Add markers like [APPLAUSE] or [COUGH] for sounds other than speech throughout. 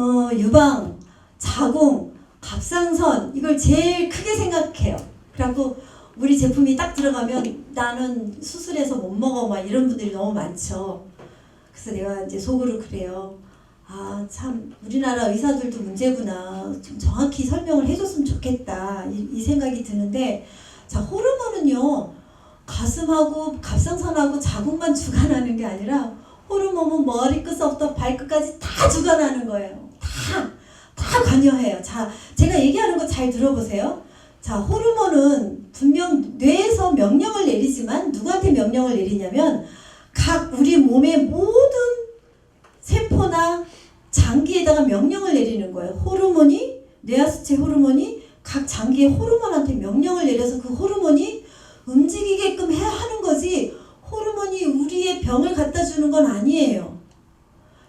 어, 유방, 자궁, 갑상선 이걸 제일 크게 생각해요. 그래갖고 우리 제품이 딱 들어가면 나는 수술해서 못 먹어 막 이런 분들이 너무 많죠. 그래서 내가 이제 속으로 그래요. 아, 참, 우리나라 의사들도 문제구나. 좀 정확히 설명을 해줬으면 좋겠다. 이, 이 생각이 드는데, 자, 호르몬은요, 가슴하고 갑상선하고 자궁만 [LAUGHS] 주관하는 게 아니라, 호르몬은 머리끝부터 발끝까지 다 주관하는 거예요. 다, 다 관여해요. 자, 제가 얘기하는 거 잘 들어보세요. 자, 호르몬은 분명 뇌에서 명령을 내리지만, 누구한테 명령을 내리냐면, 각 우리 몸의 모든 세포나 장기에다가 명령을 내리는 거예요. 호르몬이 뇌하수체 호르몬이 각 장기의 호르몬한테 명령을 내려서 그 호르몬이 움직이게끔 해야 하는 거지. 호르몬이 우리의 병을 갖다 주는 건 아니에요.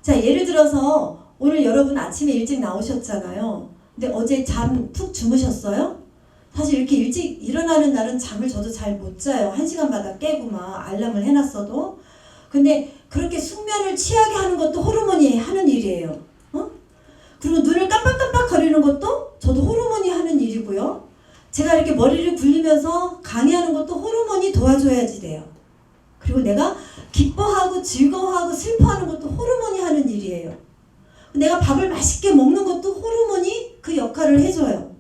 자, 예를 들어서 오늘 여러분 아침에 일찍 나오셨잖아요. 근데 어제 잠 푹 주무셨어요? 사실 이렇게 일찍 일어나는 날은 잠을 저도 잘 못 자요. 한 시간마다 깨고 막 알람을 해놨어도. 근데 그렇게 숙면을 취하게 하는 것도 호르몬이 하는 일이에요. 어? 그리고 눈을 깜빡깜빡 거리는 것도 저도 호르몬이 하는 일이고요. 제가 이렇게 머리를 굴리면서 강의하는 것도 호르몬이 도와줘야지 돼요. 그리고 내가 기뻐하고 즐거워하고 슬퍼하는 것도 호르몬이 하는 일이에요. 내가 밥을 맛있게 먹는 것도 호르몬이 그 역할을 해줘요.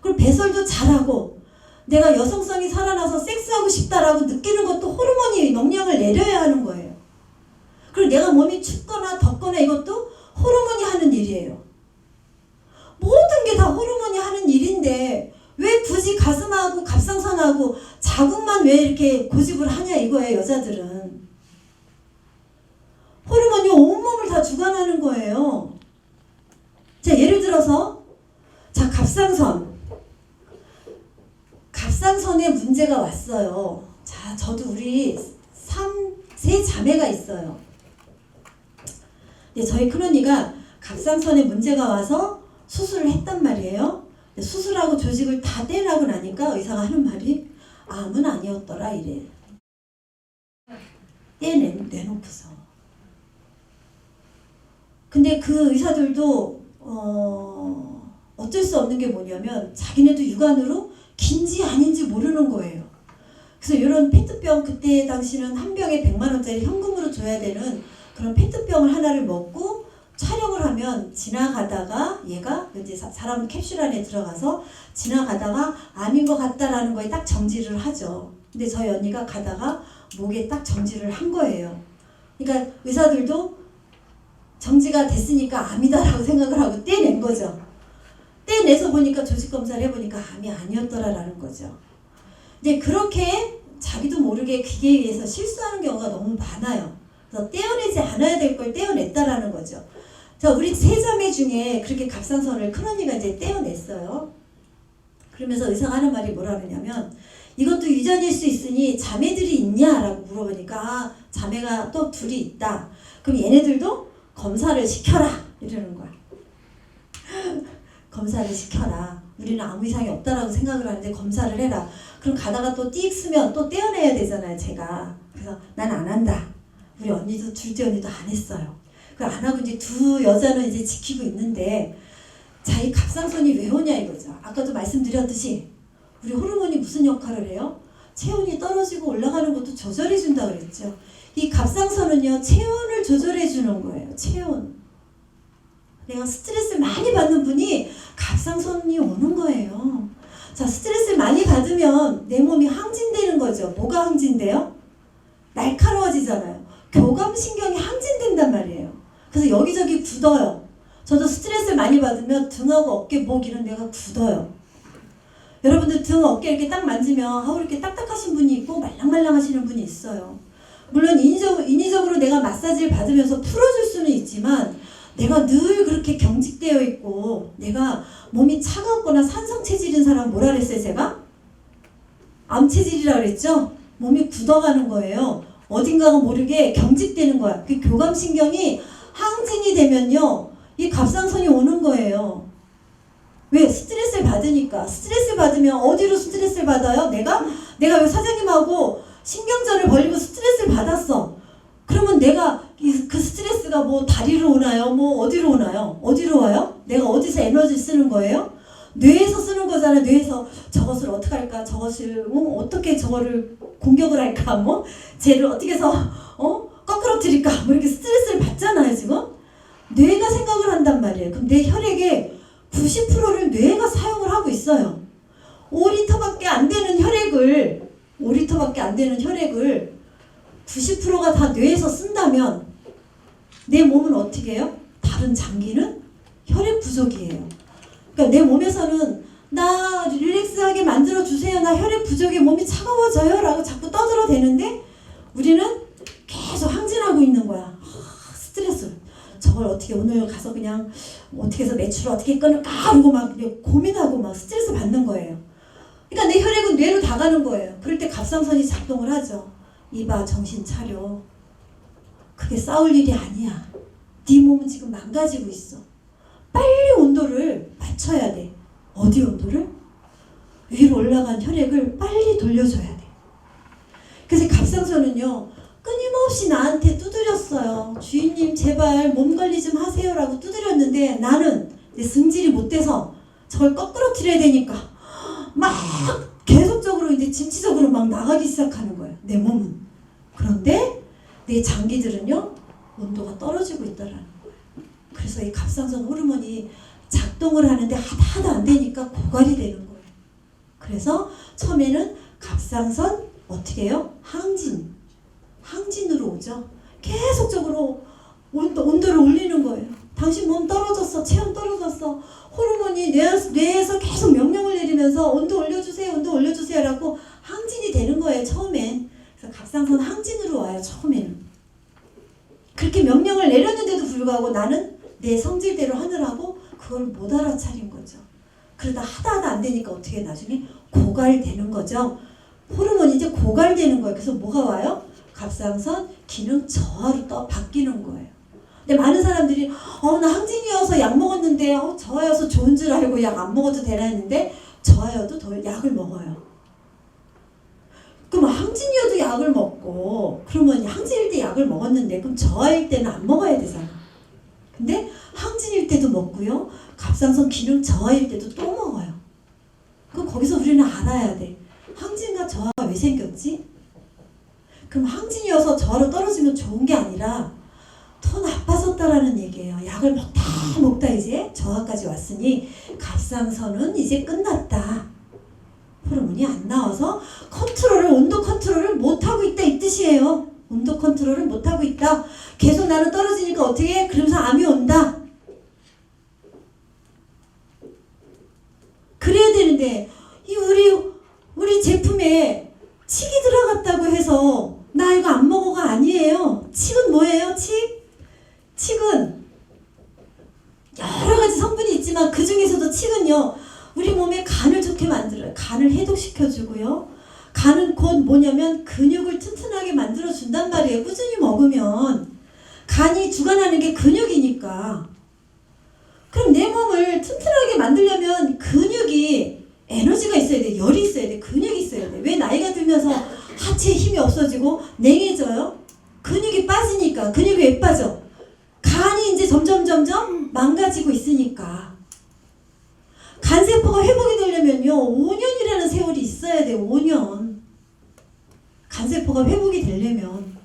그리고 배설도 잘하고 내가 여성성이 살아나서 섹스하고 싶다라고 느끼는 것도 호르몬이 명령을 내려야 하는 거예요. 그리고 내가 몸이 춥거나 덥거나 이것도 호르몬이 하는 일이에요. 모든 게 다 호르몬이 하는 일인데 왜 굳이 가슴하고 갑상선하고 자궁만 왜 이렇게 고집을 하냐 이거예요 여자들은. 호르몬이 온몸을 다 주관하는 거예요. 자 예를 들어서 자 갑상선 갑상선에 문제가 왔어요. 자, 저도 우리 삼, 세 자매가 있어요. 근데 저희 큰언니가 갑상선에 문제가 와서 수술을 했단 말이에요. 근데 수술하고 조직을 다 떼라고 나니까 의사가 하는 말이 암은 아니었더라 이래. 떼내, 내놓고서. 근데 그 의사들도 어, 어쩔 수 없는 게 뭐냐면 자기네도 육안으로 긴지 아닌지 모르는 거예요. 그래서 이런 페트병 그때 당시는 한 병에 100만 원짜리 현금으로 줘야 되는 그런 페트병을 하나를 먹고 촬영을 하면 지나가다가 얘가 이제 사- 사람 캡슐 안에 들어가서 지나가다가 암인 것 같다라는 거에 딱 정지를 하죠. 근데 저희 언니가 가다가 목에 딱 정지를 한 거예요. 그러니까 의사들도 정지가 됐으니까 암이다라고 생각을 하고 떼낸 거죠. 떼내서 보니까 조직 검사를 해보니까 암이 아니었더라라는 거죠. 이제 그렇게 자기도 모르게 기계에 의해서 실수하는 경우가 너무 많아요. 그래서 떼어내지 않아야 될 걸 떼어냈다라는 거죠. 자, 우리 세 자매 중에 그렇게 갑상선을 큰언니가 이제 떼어냈어요. 그러면서 의사가 하는 말이 뭐라 그러냐면 이것도 유전일 수 있으니 자매들이 있냐라고 물어보니까 아, 자매가 또 둘이 있다. 그럼 얘네들도 검사를 시켜라 이러는 거야. 검사를 시켜라. 우리는 아무 이상이 없다라고 생각을 하는데 검사를 해라. 그럼 가다가 또띡 쓰면 또 떼어내야 되잖아요, 제가. 그래서 난 안 한다. 우리 언니도 둘째 언니도 안 했어요. 그안 하고 이제 두 여자는 이제 지키고 있는데 자, 이 갑상선이 왜 오냐 이거죠. 아까도 말씀드렸듯이 우리 호르몬이 무슨 역할을 해요? 체온이 떨어지고 올라가는 것도 조절해 준다 그랬죠. 이 갑상선은요, 체온을 조절해 주는 거예요. 체온. 내가 스트레스를 많이 받는 분이 갑상선이 오는 거예요. 자, 스트레스를 많이 받으면 내 몸이 항진되는 거죠. 뭐가 항진돼요? 날카로워지잖아요. 교감신경이 항진된단 말이에요. 그래서 여기저기 굳어요. 저도 스트레스를 많이 받으면 등하고 어깨, 목 이런 데가 굳어요. 여러분들 등, 어깨 이렇게 딱 만지면 아우 이렇게 딱딱하신 분이 있고 말랑말랑 하시는 분이 있어요. 물론 인위적, 인위적으로 내가 마사지를 받으면서 풀어줄 수는 있지만 내가 늘 그렇게 경직되어 있고 내가 몸이 차갑거나 산성 체질인 사람 뭐라 그랬어요 제가? 암 체질이라 그랬죠? 몸이 굳어가는 거예요. 어딘가가 모르게 경직되는 거야. 그 교감신경이 항진이 되면요. 이 갑상선이 오는 거예요. 왜? 스트레스를 받으니까. 스트레스 받으면 어디로 스트레스를 받아요? 내가? 내가 왜 사장님하고 신경전을 벌리고 스트레스를 받았어. 그러면 내가 이- 그 스트레스가 뭐 다리로 오나요? 뭐 어디로 오나요? 어디로 와요? 내가 어디서 에너지 쓰는 거예요? 뇌에서 쓰는 거잖아요. 뇌에서 저것을 어떻게 할까? 저것을 어? 어떻게 저거를 공격을 할까? 뭐 쟤를 어떻게 해서 어? 거꾸로 트릴까? 뭐 이렇게 스트레스를 받잖아요, 지금. 뇌가 생각을 한단 말이에요. 그럼 내 혈액의 90%를 뇌가 사용을 하고 있어요. 5리터밖에 안 되는 혈액을 5리터밖에 안 되는 혈액을 90%가 다 뇌에서 쓴다면 내 몸은 어떻게 해요? 다른 장기는 혈액 부족이에요. 그러니까 내 몸에서는 나 릴렉스하게 만들어 주세요. 나 혈액 부족에 몸이 차가워져요 라고 자꾸 떠들어대는데 우리는 계속 항진하고 있는 거야. 아, 스트레스. 저걸 어떻게 오늘 가서 그냥 어떻게 해서 매출을 어떻게 끊을까 하고 막 고민하고 막 스트레스 받는 거예요. 그러니까 내 혈액은 뇌로 다 가는 거예요. 그럴 때 갑상선이 작동을 하죠. 이봐 정신 차려. 그게 싸울 일이 아니야. 네 몸은 지금 망가지고 있어. 빨리 온도를 맞춰야 돼. 어디 온도를? 위로 올라간 혈액을 빨리 돌려줘야 돼. 그래서 갑상선은요, 끊임없이 나한테 두드렸어요. 주인님, 제발 몸 관리 좀 하세요라고 두드렸는데 나는 내 승질이 못 돼서 저걸 거꾸로 틀어야 되니까 막 계속적으로 이제 진취적으로 막 나가기 시작하는 거예요. 내 몸은. 그런데 내 장기들은요, 온도가 떨어지고 있더라는 거예요. 그래서 이 갑상선 호르몬이 작동을 하는데 하다 하다 안 되니까 고갈이 되는 거예요. 그래서 처음에는 갑상선 어떻게 해요? 항진. 항진으로 오죠. 계속적으로 온도, 온도를 올리는 거예요. 당신 몸 떨어졌어. 체온 떨어졌어. 호르몬이 뇌, 뇌에서 계속 명령을 내리면서 온도 올려주세요. 온도 올려주세요라고 항진이 되는 거예요. 처음엔. 그래서 갑상선 항진으로 와요. 처음에는. 그렇게 명령을 내렸는데도 불구하고 나는 내 성질대로 하느라고 그걸 못 알아차린 거죠. 그러다 하다 하다 안 되니까 어떻게 나중에 고갈되는 거죠. 호르몬이 이제 고갈되는 거예요. 그래서 뭐가 와요? 갑상선 기능 저하로 떠 바뀌는 거예요. 근데 많은 사람들이 어 나 항진이어서 약 먹었는데 어, 저하여서 좋은 줄 알고 약 안 먹어도 되나 했는데 저하여도 더 약을 먹어요. 그럼 항진이어도 약을 먹고 그러면 항진일 때 약을 먹었는데 그럼 저하일 때는 안 먹어야 되잖아. 근데 항진일 때도 먹고요. 갑상선 기능 저하일 때도 또 먹어요. 그럼 거기서 우리는 알아야 돼. 항진과 저하가 왜 생겼지? 그럼 항진이어서 저하로 떨어지면 좋은 게 아니라 더 나빠졌다라는 얘기예요. 약을 먹다 먹다 이제 저하까지 왔으니 갑상선은 이제 끝났다. 호르몬이 안 나와서 컨트롤을 온도 컨트롤을 못 하고 있다 이 뜻이에요. 온도 컨트롤을 못 하고 있다. 계속 나는 떨어지니까 어떻게 해? 그러면서 암이 온다. 그래야 되는데 이 우리 우리 제품에 칡이 들어갔다고 해서 나 이거 안 먹어가 아니에요. 칡은 뭐예요? 칡? 칡은 여러 가지 성분이 있지만 그 중에서도 칡은요 우리 몸에 간을 좋게 만들어요. 간을 해독시켜주고요. 간은 곧 뭐냐면 근육을 튼튼하게 만들어 준단 말이에요. 꾸준히 먹으면 간이 주관하는 게 근육이니까. 그럼 내 몸을 튼튼하게 만들려면 근육이 에너지가 있어야 돼. 열이 있어야 돼. 근육이 있어야 돼. 왜 나이가 들면서 하체에 힘이 없어지고 냉해져요? 근육이 빠지니까. 근육이 왜 빠져? 점점 점점 망가지고 있으니까. 간세포가 회복이 되려면요. 5년이라는 세월이 있어야 돼. 5년. 간세포가 회복이 되려면.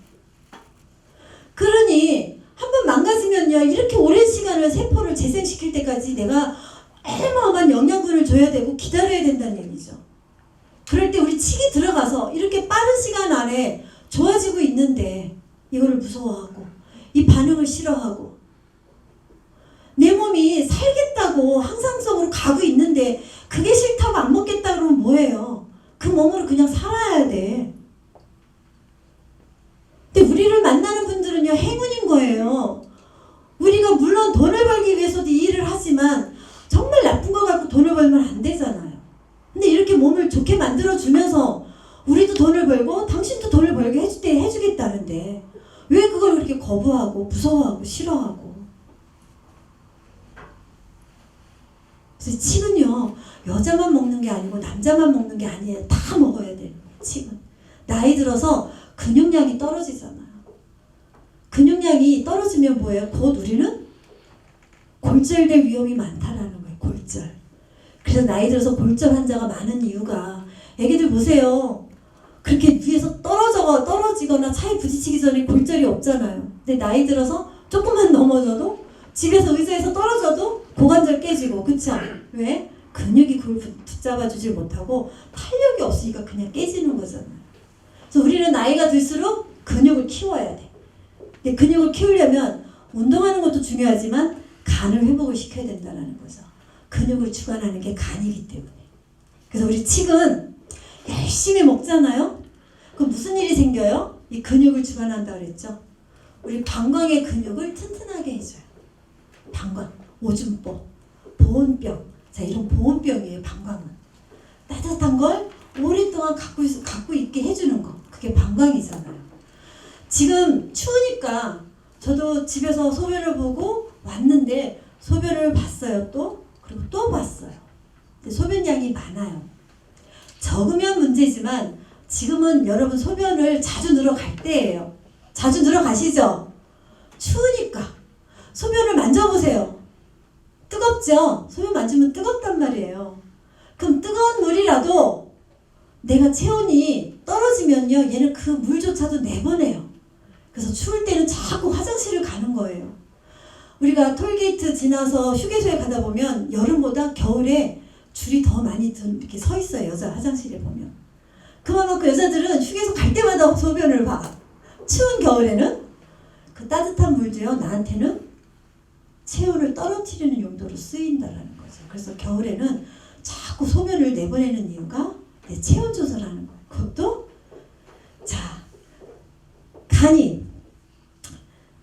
그러니 한번 망가지면요. 이렇게 오랜 시간을 세포를 재생시킬 때까지 내가 어마어마한 영양분을 줘야 되고 기다려야 된다는 얘기죠. 그럴 때 우리 칙이 들어가서 이렇게 빠른 시간 안에 좋아지고 있는데 이거를 무서워하고 이 반응을 싫어하고 내 몸이 살겠다고 항상성으로 가고 있는데 그게 싫다고 안 먹겠다 그러면 뭐예요? 그 몸으로 그냥 살아야 돼. 근데 우리를 만나는 분들은요 행운인 거예요. 우리가 물론 돈을 벌기 위해서도 이 일을 하지만 정말 나쁜 거 갖고 돈을 벌면 안 되잖아요. 근데 이렇게 몸을 좋게 만들어 주면서 우리도 돈을 벌고 당신도 돈을 벌게 때 해주겠다는데 왜 그걸 그렇게 거부하고 무서워하고 싫어하고 그래서 칡은요 여자만 먹는 게 아니고 남자만 먹는 게 아니에요 다 먹어야 돼요 칡은 나이 들어서 근육량이 떨어지잖아요 근육량이 떨어지면 뭐예요? 곧 우리는 골절될 위험이 많다라는 거예요. 골절. 그래서 나이 들어서 골절 환자가 많은 이유가 애기들 보세요. 그렇게 위에서 떨어져 떨어지거나 차에 부딪히기 전에 골절이 없잖아요. 근데 나이 들어서 조금만 넘어져도 집에서 의자에서 떨어져도 고관절 깨지고 그쵸? 왜? 근육이 그걸 붙- 붙잡아주질 못하고 탄력이 없으니까 그냥 깨지는 거잖아요. 그래서 우리는 나이가 들수록 근육을 키워야 돼. 근데 근육을 키우려면 운동하는 것도 중요하지만 간을 회복을 시켜야 된다는 거죠. 근육을 주관하는 게 간이기 때문에. 그래서 우리 칡은 열심히 먹잖아요. 그럼 무슨 일이 생겨요? 이 근육을 주관한다 그랬죠. 우리 방광의 근육을 튼튼하게 해줘요. 방광, 오줌보, 보온병. 자, 이런 보온병이에요, 방광은. 따뜻한 걸 오랫동안 갖고, 있, 갖고 있게 해주는 거. 그게 방광이잖아요. 지금 추우니까 저도 집에서 소변을 보고 왔는데 소변을 봤어요, 또. 그리고 또 봤어요. 근데 소변량이 많아요. 적으면 문제지만 지금은 여러분 소변을 자주 늘어갈 때예요. 자주 늘어가시죠? 추우니까 소변을 만져보세요. 뜨겁죠? 소변 만지면 뜨겁단 말이에요. 그럼 뜨거운 물이라도 내가 체온이 떨어지면요, 얘는 그 물조차도 내보내요. 그래서 추울 때는 자꾸 화장실을 가는 거예요. 우리가 톨게이트 지나서 휴게소에 가다 보면 여름보다 겨울에 줄이 더 많이 든- 이렇게 서 있어요. 여자 화장실에 보면. 그만큼 여자들은 휴게소 갈 때마다 소변을 봐. 추운 겨울에는 그 따뜻한 물도요. 나한테는 체온을 떨어뜨리는 용도로 쓰인다라는 거죠. 그래서 겨울에는 자꾸 소변을 내보내는 이유가 내 체온 조절하는 거예요. 그것도 자 간이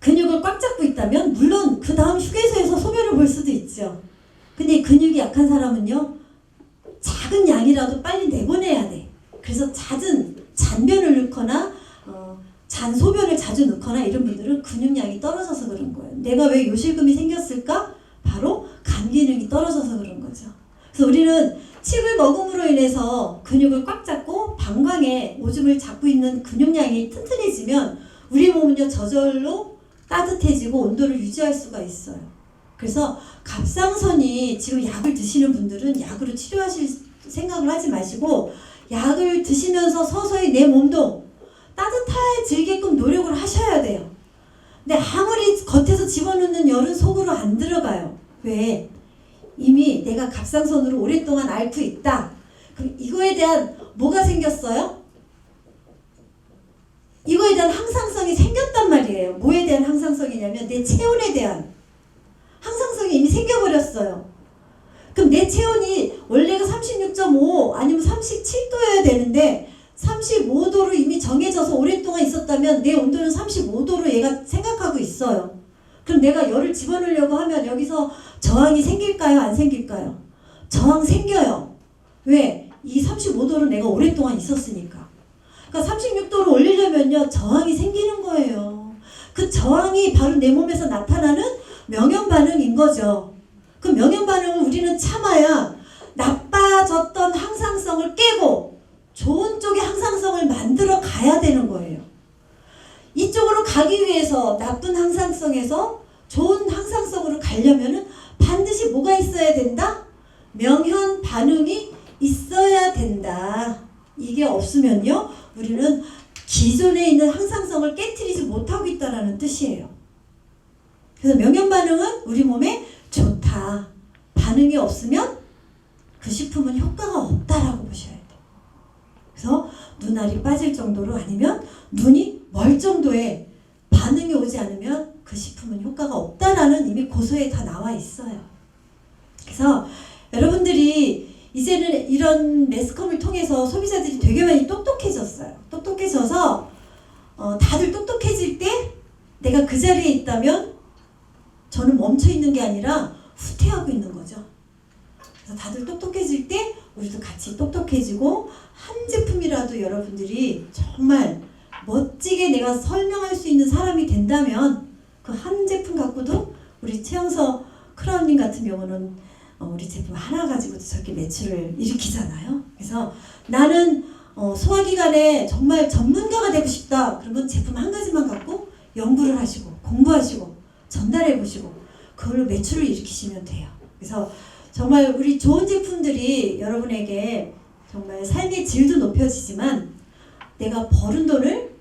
근육을 꽉 잡고 있다면 물론 그 다음 휴게소에서 소변을 볼 수도 있죠. 근데 근육이 약한 사람은요 작은 양이라도 빨리 내보내야 돼. 그래서 잦은 잔변을 넣거나 어, 잔소변을 자주 넣거나 이런 분들은 근육량이 떨어져서 그런 거예요. 내가 왜 요실금이 생겼을까? 바로 간 기능이 떨어져서 그런 거죠. 그래서 우리는 칡을 먹음으로 인해서 근육을 꽉 잡고 방광에 오줌을 잡고 있는 근육량이 튼튼해지면 우리 몸은요 저절로 따뜻해지고 온도를 유지할 수가 있어요. 그래서 갑상선이 지금 약을 드시는 분들은 약으로 치료하실 생각을 하지 마시고 약을 드시면서 서서히 내 몸도 따뜻해지게끔 노력을 하셔야 돼요. 근데 아무리 겉에서 집어넣는 열은 속으로 안 들어가요. 왜? 이미 내가 갑상선으로 오랫동안 앓고 있다. 그럼 이거에 대한 뭐가 생겼어요? 이거에 대한 항상성이 생겼단 말이에요. 뭐에 대한 항상성이냐면 내 체온에 대한 항상성이 이미 생겨버렸어요. 그럼 내 체온이 원래가 36.5 아니면 37도여야 되는데 35도로 이미 정해져서 오랫동안 있었다면 내 온도는 35도로 얘가 생각하고 있어요. 그럼 내가 열을 집어넣으려고 하면 여기서 저항이 생길까요? 안 생길까요? 저항 생겨요. 왜? 이 35도로 내가 오랫동안 있었으니까. 그러니까 36도로 올리려면요, 저항이 생기는 거예요. 그 저항이 바로 내 몸에서 나타나는 명현 반응인 거죠. 그 명현 반응을 우리는 참 우리 몸에 좋다. 반응이 없으면 그 식품은 효과가 없다라고 보셔야 돼요. 그래서 눈알이 빠질 정도로 아니면 눈이 멀 정도의 반응이 오지 않으면 그 식품은 효과가 없다라는 이미 고소에 다 나와 있어요. 그래서 여러분들이 이제는 이런 매스컴을 통해서 소비자들이 되게 많이 똑똑해졌어요. 똑똑해져서 어, 다들 똑똑해질 때 내가 그 자리에 있다면 저는 멈춰 있는 게 아니라 후퇴하고 있는 거죠. 그래서 다들 똑똑해질 때 우리도 같이 똑똑해지고 한 제품이라도 여러분들이 정말 멋지게 내가 설명할 수 있는 사람이 된다면 그 한 제품 갖고도 우리 최영서 크라운님 같은 경우는 어, 우리 제품 하나 가지고도 저렇게 매출을 일으키잖아요. 그래서 나는 어, 소화기관에 정말 전문가가 되고 싶다. 그러면 제품 한 가지만 갖고 연구를 하시고 공부하시고 전달해 보시고 그걸로 매출을 일으키시면 돼요. 그래서 정말 우리 좋은 제품들이 여러분에게 정말 삶의 질도 높여지지만 내가 버는 돈을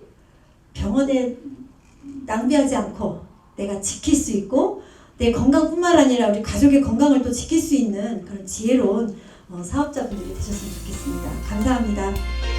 병원에 낭비하지 않고 내가 지킬 수 있고 내 건강뿐만 아니라 우리 가족의 건강을 또 지킬 수 있는 그런 지혜로운 어, 사업자분들이 되셨으면 좋겠습니다. 감사합니다.